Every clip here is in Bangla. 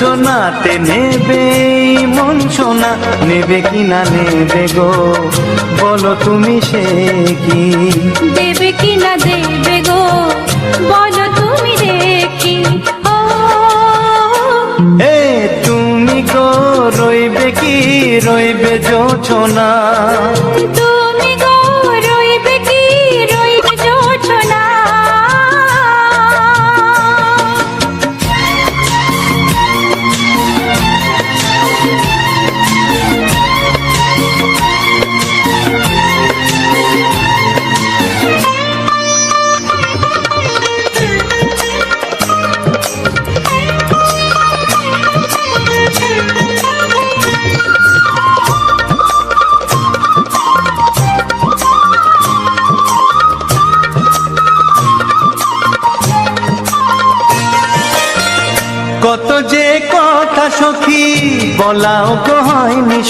যোচনাতে নেবে মন সোনা নেবে কি না নেবে গো? বলো তুমি সে কি? দেবে কি না দেবে গো? বলো তুমি দেখি এ তুমি গো রইবে কি? রইবে যোচনা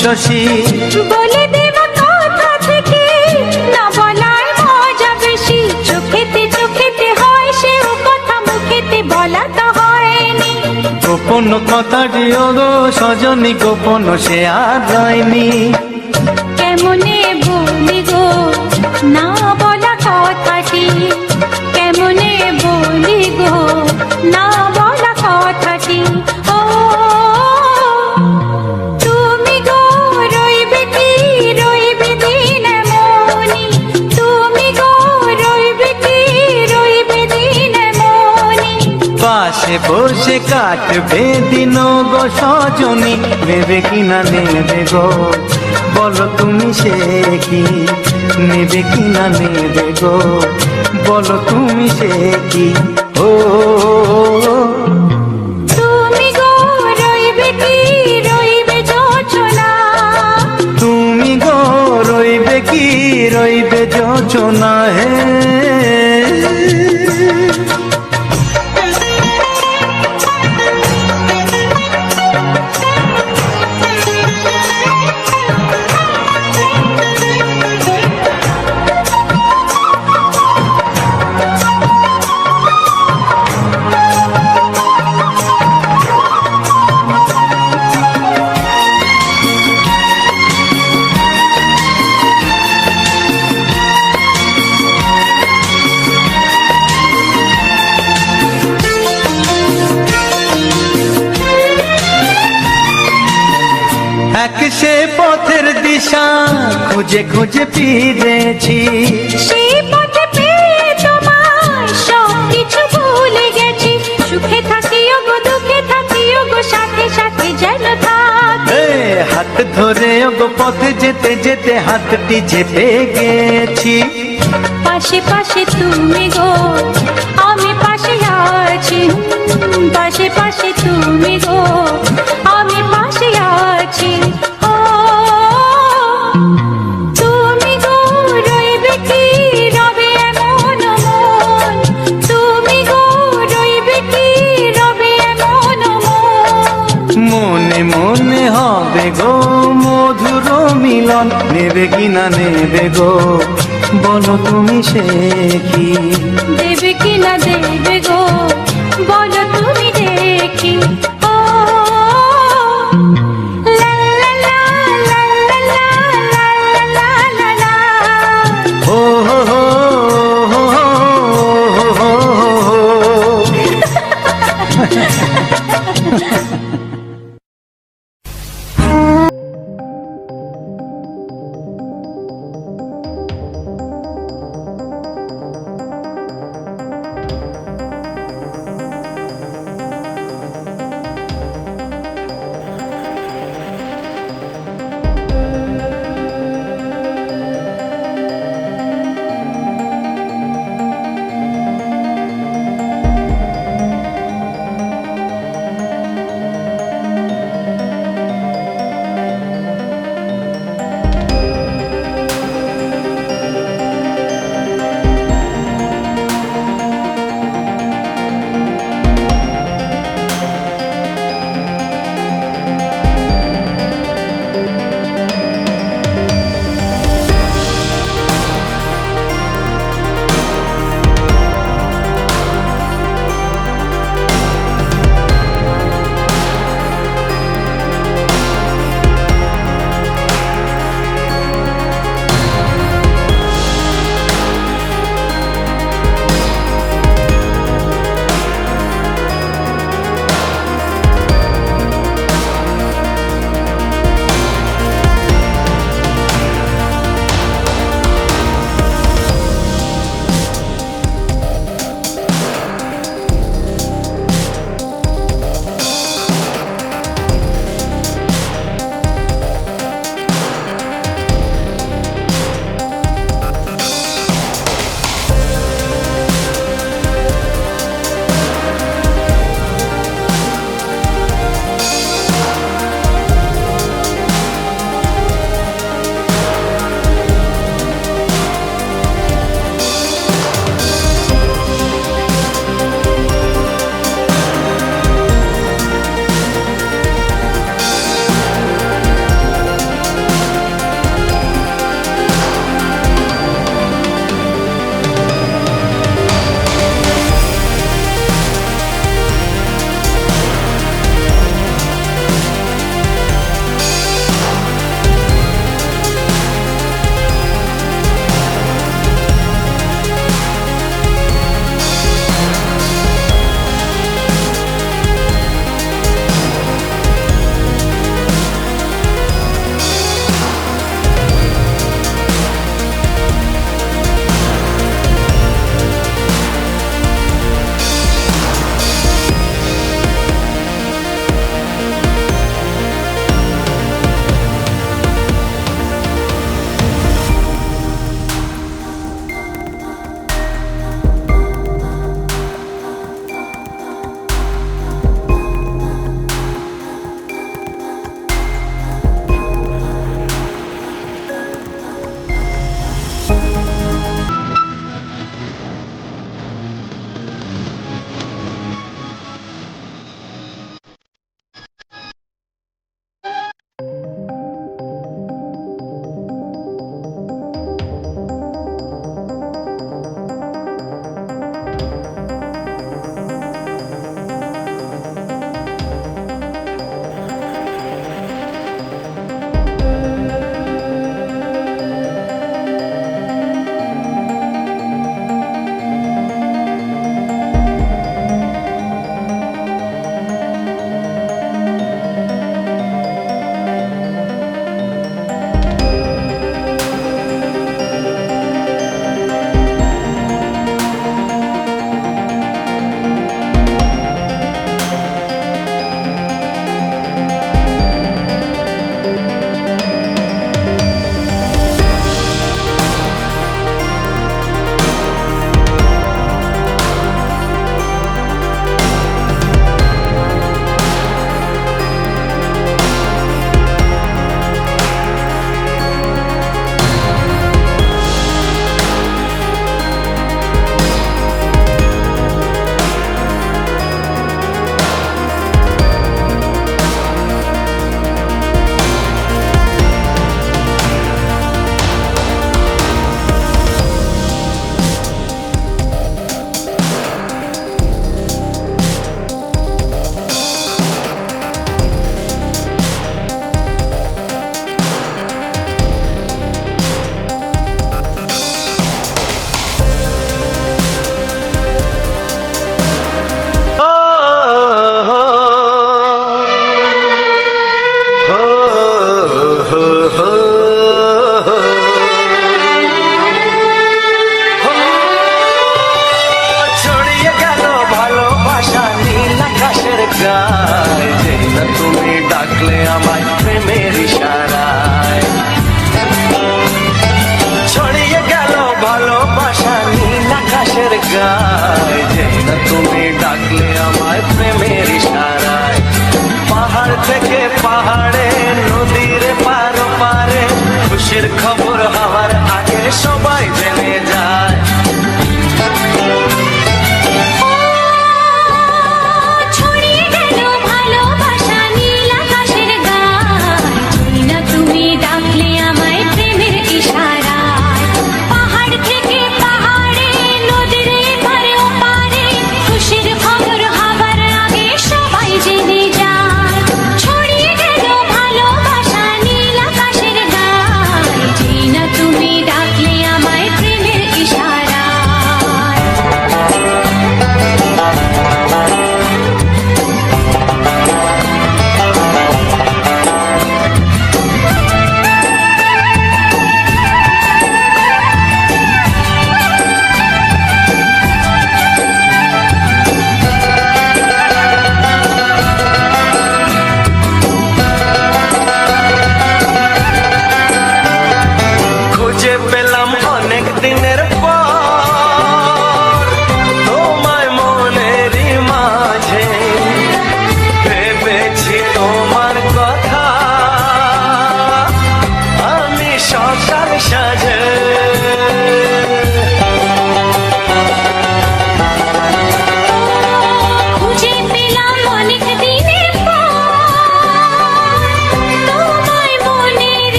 শশী। বলে দেব কথা থেকে না বলার মজা বেশি। চোখেতে চোখেতে হয় সেও কথা মুখেতে বলা তো হয়নি। গোপন কথাটি সজনী গোপন সে আর রয়নি। কেমনে বলি গো? না কাটবে দিন গো সজনী, নেবে কি না নেবে গো? বলো তুমি সে কি, নেবে কি না নেবে গো? বলো তুমি সে কি? ও খুঁজে খুঁজে ফিরেছি। সেই পথে পেয়ে তোমায় সব কিছু ভুলে গেছি। সুখে থাকিও গো দুঃখে থাকিও গো সাথে সাথে যেন থাক। হাত ধরে গো পথে যেতে যেতে হাতটি চেপে গেছি। পাশে পাশে তুমি গো আমি পাশে আছি। পাশে পাশে তুমি গো গো, মধুর মিলন নেবে কি না নেবে গো? বলো তুমি সে কি? দেবে কি না দেবে